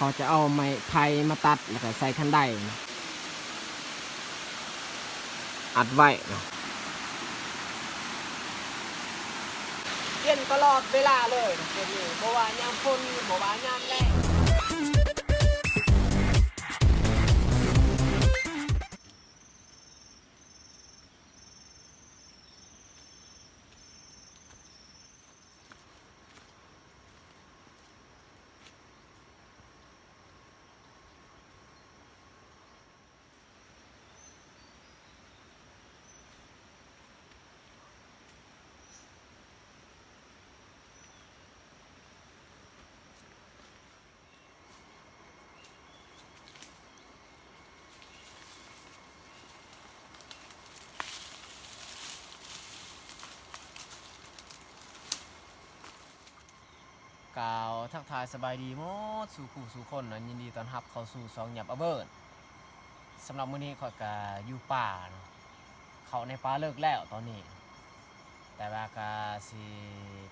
เขาจะเอาไม้ไผ่มาตัดแล้วก็ใส่คันไดนะอัดไว้นะเย็นตลอดเวลาเลยเป็นนี่บ่ว่ายามฝนบ่ว่ายามแรง ทักทายสบายดีมดสู่ผู้สู่คนนะยินดีต้อนรับเข้าสู่สองหยับอเบิร์ดสำหรับมื้อนี้ข่อยก็อยู่ป่าเนาะเขาในป่าเลิกแล้วตอนนี้ แต่ว่าก็สิ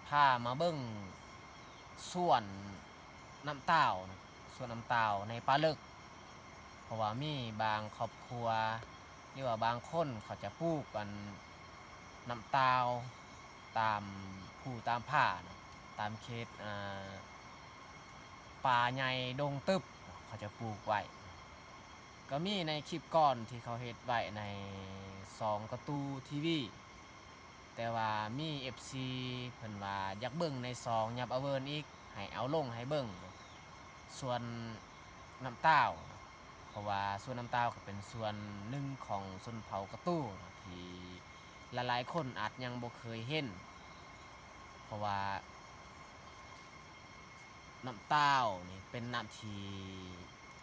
พามาเบิ่งส่วนน้ำเต้านะส่วนน้ำเต้าในป่าเลิก เพราะว่ามีบางครอบครัวหรือว่าบางคนเขาจะปลูกกันน้ำเต้าตามผู้ตามผ้านะตามเขตอ่า ป่าใหญ่ดงตึบเขาจะปลูกไว้ก็มีในคลิปก่อนที่เขาเฮ็ดไว้ในสองกระตูทีวีแต่ว่ามี FC เพิ่นว่าอยากเบิ่งในซองยับเอาเวิร์นอีกให้เอาลงให้เบิ่งส่วนน้ำเต้าเพราะว่าส่วนน้ำเต้าก็เป็นส่วนหนึ่งของชนเผากระตู้ที่หลายๆคนอาจยังบ่เคยเห็น เพราะว่า น้ำเต้านี่เป็นน้ำที่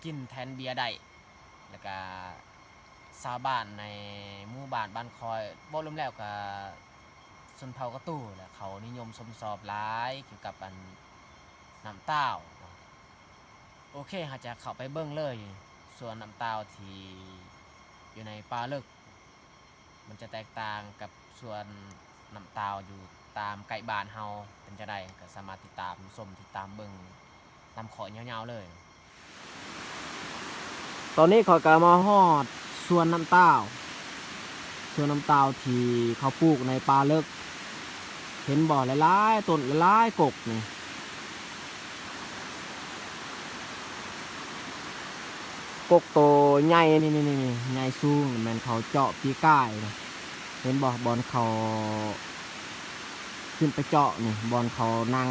กินแทนเบียร์ได้แล้วก็ชาวบ้านในหมู่บ้านบ้านคอยบ่รวมแล้วก็ชนเผ่ากระตู้แหละเขานิยมชมสอบหลายเกี่ยวกับอันน้ำเต้าโอเคเราจะเข้าไปเบิ่งเลย ส่วนน้ำเต้าที่อยู่ในป่าลึกมันจะแตกต่างกับส่วนน้ำเต้าอยู่ ตามไก่บานเฮาเป็นจะได้ก็สามารถติดตามชมติดตามเบิ่งนำขอยาวๆเลย ตอนนี้ขอกามาฮอดส่วนน้ำเต้าส่วนน้ำเต้าที่เขาปลูกในป่าเลิกเห็นบ่อหลายๆต้นหลายๆกกนี่กกโตใหญ่นี่นี่นี่ใหญ่สูงมันเขาเจาะปีก้ายเห็นบ่บอลเขา ขึ้นไปเจาะนี่บอลเขานั่ง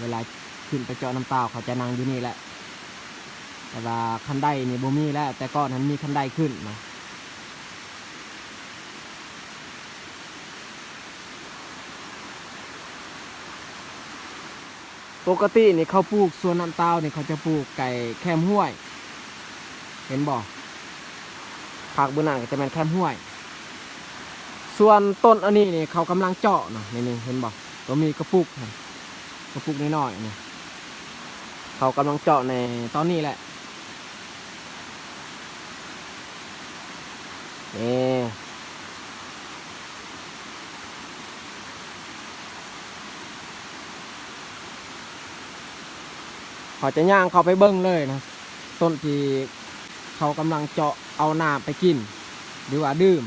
เวลาขึ้นไปเจาะน้ำเต้าเขาจะนั่งอยู่นี่แหละ แต่ว่าคันไดนี่บ่มีแล้ว แต่ก่อนนั้นมีคันไดขึ้นนะปกตินี่เขาปลูกสวนน้ำเต้านี่เขาจะปลูกไก่แคมห้วย เห็นบ่ผักบุญนังก็จะเป็นแคมห้วย ส่วนต้นอันนี้นี่เขากำลังเจาะเนาะนี่นี่เห็นบ่ก็มีกระปุกกระปุกน้อยๆนี่เขากำลังเจาะในตอนนี้แหละนี่เขาจะย่างเขาไปเบิ้งเลยนะต้นที่เขากำลังเจาะเอาน้ำไปกิน หรือว่าดื่ม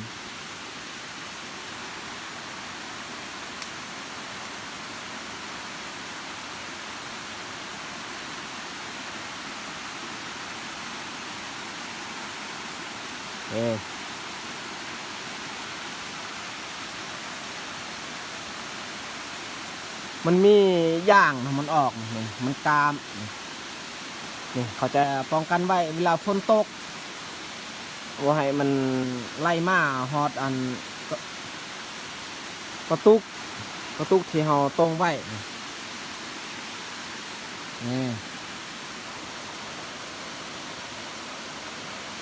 เออมันมีย่างมันออกนี่มันกามนี่เขาจะป้องกันไว้เวลาฝนตกว่าให้มันไล่มาฮอดอันกระกระตุกกระตุกที่เราตรงไว้นี่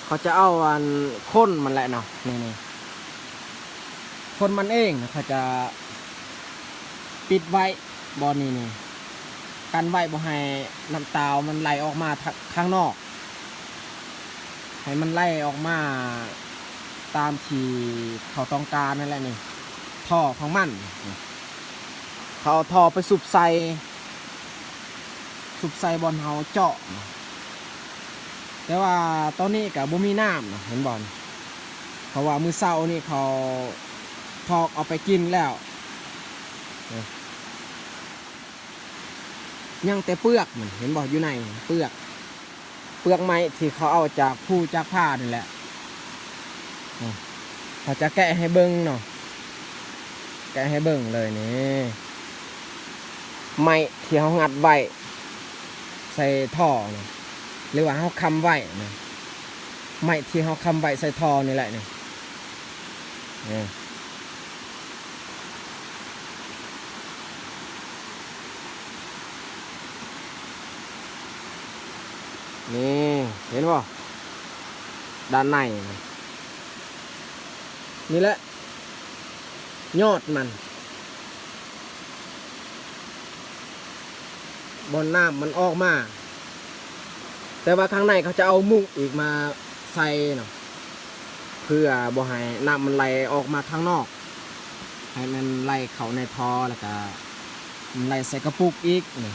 เขาจะเอาอันค้นมันแหละเนาะนี่นี่คนมันเองเขาจะปิดไว้บอนี่นี่กันไว้บ่ให้น้ำตาวมันไหลออกมาทางข้างนอก ให้มันไหลออกมาตามที่เขาต้องการนั่นแหละนี่ท่อของมันนี่เขาเอาท่อไปสูบใส่สุบใส่บอลเฮาเจาะ แต่ว่าตอนนี้กับบ่มีน้ำเนะเห็นบอลเพราะว่ามือเศร้านี่เขาทอกเอาไปกินแล้วยังแต่เปลือกมันเห็นบออยู่ในเปลือก เปลือกไม้ที่เขาเอาจากผู้จากผ้านี่แหละเขาจะแกะให้เบิ้งเนาะแกะให้เบิ้งเลยนี่ไม้ที่เขางัดไว้ใส่ท่อเนาะ หรือว่าเขาคำไว้นะไม้ที่เขาคำไว้ใส่ทอนี่แหละนี่นี่นี่เห็นป่ะด้านในนะนี่แหละยอดมันบนน้ำมันออกมา แต่ว่าข้างในเขาจะเอามุ้งอีกมาใส่เนาะเพื่อบ่ให้น้ำมันไหลออกมาข้างนอก ให้มันไหลเข้าในท่อแล้วก็ไหลใส่กระปุกอีกนี่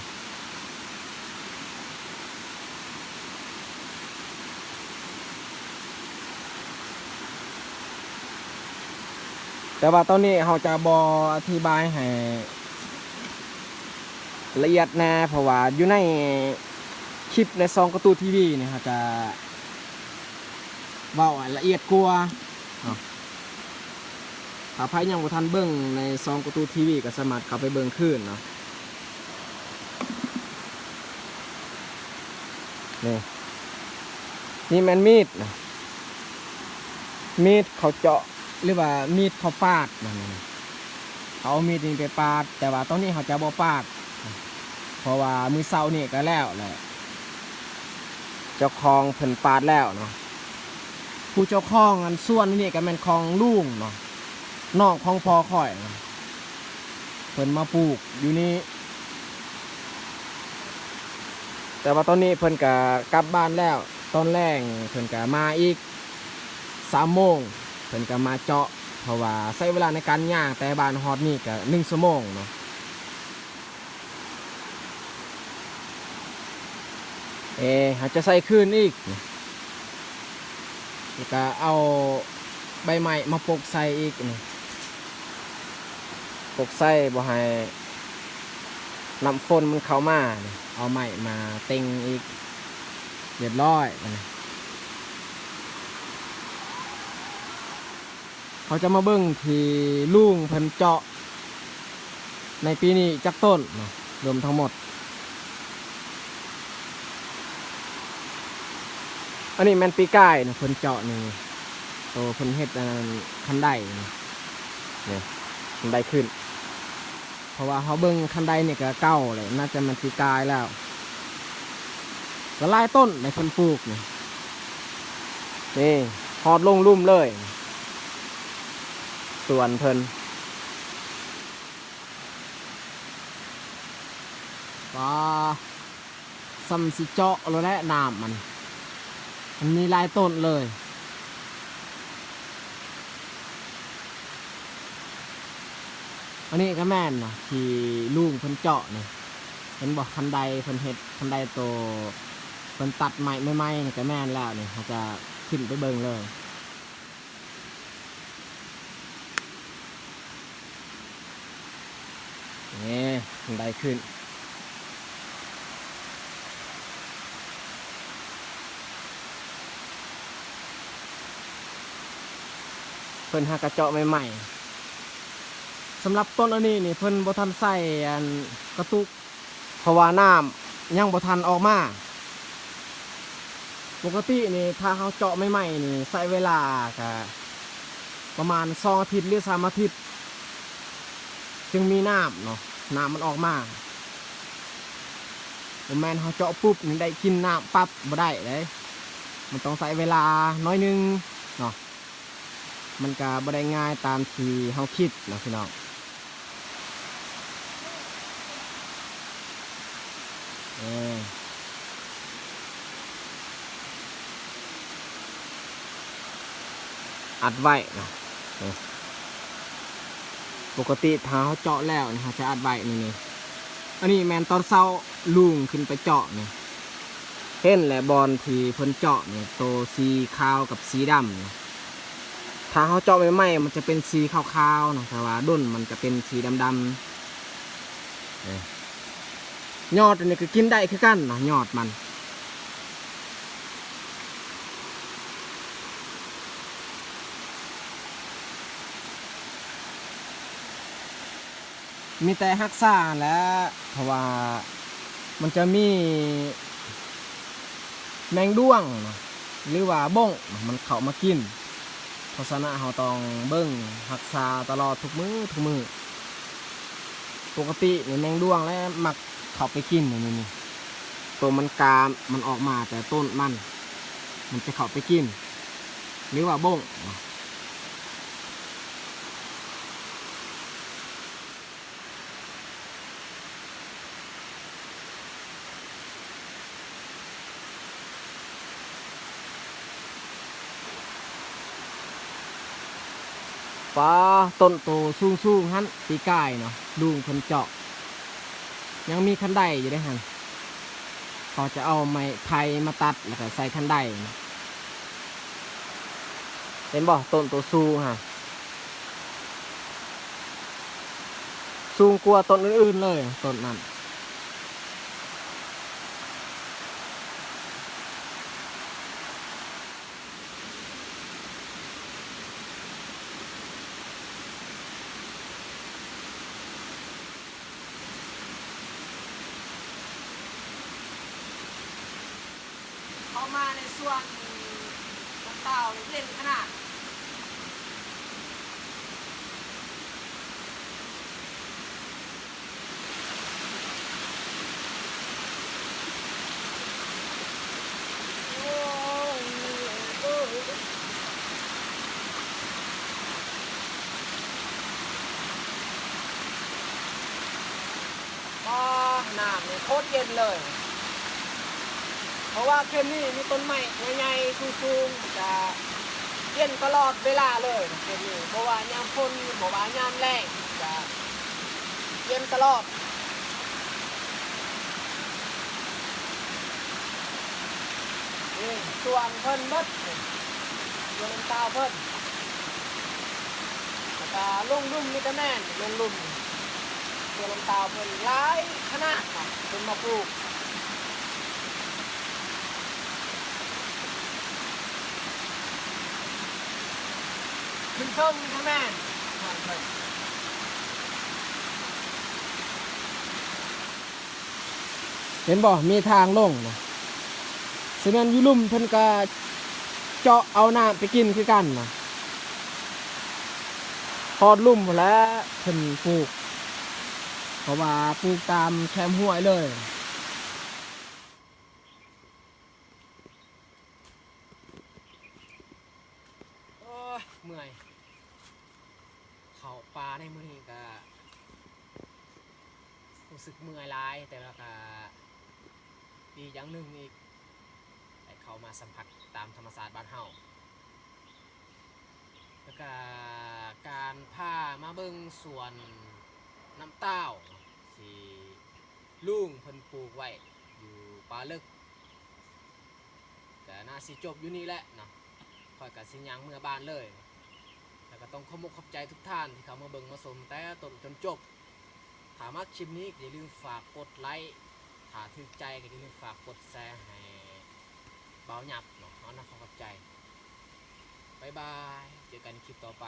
แต่ว่าตอนนี้เขาจะบออธิบายให้ละเอียดแน่เพราะว่าอยู่ใน คลิปในซองกร์ตูทีวีเนี่ยจะเบาละเอียดกว่าเนาะถ้าใครยังบ่ทันเบิ่งในซองกร์ตูทีวีก็สามารถเข้าไปเบิ่งขึ้นเนาะนี่นี่แมนมีดนะมีดเขาเจาะหรือว่ามีดเขาปาดนะเขาเอามีดนี่ไปปาด แต่ว่าตอนนี้เขาจะบ่ปาด เพราะว่ามือเสานี่ก็แล้วแหละ จ้าของเพิ่นปาดแล้วเนาะผู้เจ้าของอันส่วนนี่ก็แม่นของลุงเนาะน้องของพ่อข่อยเนาะเพิ่นมาปลูกอยู่นี่แต่ว่าตอนนี้เพิ่นก็กลับบ้านแล้วตอนแรกเพิ่นก็มาอีกสามโมงเพิ่นก็มาเจาะเพราะว่าใช้เวลาในการย่างแต่บ้านฮอดนี่ก็หนึ่งชั่วโมงเนาะ เออาจจะใส่คืนอีกแล้วก็เอาใบไม้มาปกใส่อีกนี่ปกใส่บ่ให้น้ำฝนมันเข้ามาเอาไม้มาเต็งอีกเรียบร้อยนะเขาจะมาเบิ้งที่ลุงเพิ่นเจาะ ในปีนี้จักต้นรวมทั้งหมด อันนี้แมนปีกายนะเพิ่นเจาะนี่โตเพิ่นเฮ็ดคันไดนี่เนี่ยคันไดขึ้น เพราะว่าเขาเบิ้งคันไดเนี่ยก็เก้าเลยน่าจะมันปีกายแล้วก็หลายต้นในเพิ่นปลูกนี่นี่ฮอดลงลุ่มเลย ส่วนเพิ่นปลาซัมสิเจาะแล้วแหละน้ำมัน มันมีลายต้นเลย อันนี้ก็แม่นนะที่ลุงเพิ่นเจาะนี่เห็นบอกคันไดเพิ่นเฮ็ดคันไดโตเพิ่นตัดไม้ไม่ไม้นี่ก็แม่นแล้วนี่เขาจะขึ้นไปเบิ่งเลยนี่บันไดขึ้น เพิ่นหากระเจาะใหม่ๆสำหรับต้นอันนี้นี่เพิ่นบ่ทันใส่อันกระตุกเพราะว่าน้ำยังบ่ทันออกมาปกตินี่ถ้าเขาเจาะใหม่ๆนี่ใช้เวลาก็ประมาณสองอาทิตย์หรือสามอาทิตย์ จึงมีน้ำเนาะน้ำมันออกมาผมแมนเขาเจาะปุ๊บนี่ได้กินน้ำปั๊บบ่ได้เลยมันต้องใช้เวลาน้อยนึงเนาะ มันก็บ่ได้ง่ายตามที่เขาคิดนะพี่น้องเอออัดไว้นะปกติถ้าเขาเจาะแล้วนี่เขาจะอัดใบนี่นี่อันนี้แมนตอนเช้าลุงขึ้นไปเจาะนี่เห็นแหละบอลที่เพิ่นเจาะเนี่ยโตสีขาวกับสีดำนี่ ถ้าเขาเจาะใหม่มันจะเป็นสีขาวๆนะแต่ว่าด้นมันจะเป็นสีดำๆยอดอันนี้ก็กินได้คือกันนะยอดมันมีแต่ฮักซ่าแล้วเพราะว่ามันจะมีแมงด้วงหรือว่าบ้งมันเข้ามากิน เพราะฉะนั้นเราต้องเบิ้งรักษาตลอดทุกมือทุกมือปกติเนี่ยแมงด้วงแล้วมักเขาไปกินนี่นี่ตัวมันกามมันออกมาแต่ต้นมัน มันจะเขาไปกินหรือว่าบ้ง ฟ้าต้นโตสูงสูงๆหันปีกายเนาะลุงคนเจาะ ยังมีคันไดอยู่ได้อหันเขาจะเอาไม้ไผ่มาตัดแล้วก็ใส่คันไดนะเห็นบ่ต้นโตสูงฮะสูงกว่าต้นอื่นๆเลยต้นนั้น มาในส่วนน้ำเต้าเล่นขนาดน้ำเนี่ยโคตรเย็นเลย ราะว่าเคนนี่มีต้นไม้ใหญ่ๆสูงๆจะเย็นตลอดเวลาเลยเคนนี่เพราะว่ายามฝนเพราะว่ายามแรงจะเย็นตลอดนี่ส่วนเพิ่นเบิดส่วนตาเพิ่นแล้วก็ลงลุ่มนี่ก็แม่นลงลุ่มส่วนตาเพิ่นหลายขนาดค่ะเพิ่นมาปลูก ขึ้นเชิงข้างหน้าเห็นบ่มีทางลงนะฉะนั้นอยุลุ่มเพิ่นก็เจาะเอาน้ำไปกินคือกันนะพอดลุ่มพู้นแหล้วเพิ่นปลูก เพราะว่าปลูกตามแคมห้วยเลยโอ้ยเมื่อยเขาปลา ในมือนี้ก็รู้สึกเมื่อยหลายแต่ว่าก็อีอย่างหนึ่งอีกได้เข้ามาสัมผัสตามธรรมศาสตร์บ้านเฮาแล้วก็การพามาเบิ่งสวนน้ำเต้าที่ลุงเพิ่นปลูกไว้อยู่ป่าเลิกก็น่าสิจบอยู่นี่แหละเนาะข่อยกับสิยังเมื่อบ้านเลย ก็ต้องขอมกขอบใจทุกท่านที่เข้ามาเบิ่งมาชมแต่ต้นจนจบถ้ามักคลิปนี้อย่าลืมฝากกดไลค์ถ้าถึกใจก็อย่าลืมฝากกดแชร์ให้เบาหยับเนาะเอานะขอขอบใจบายบาย เจอกันคลิปต่อไป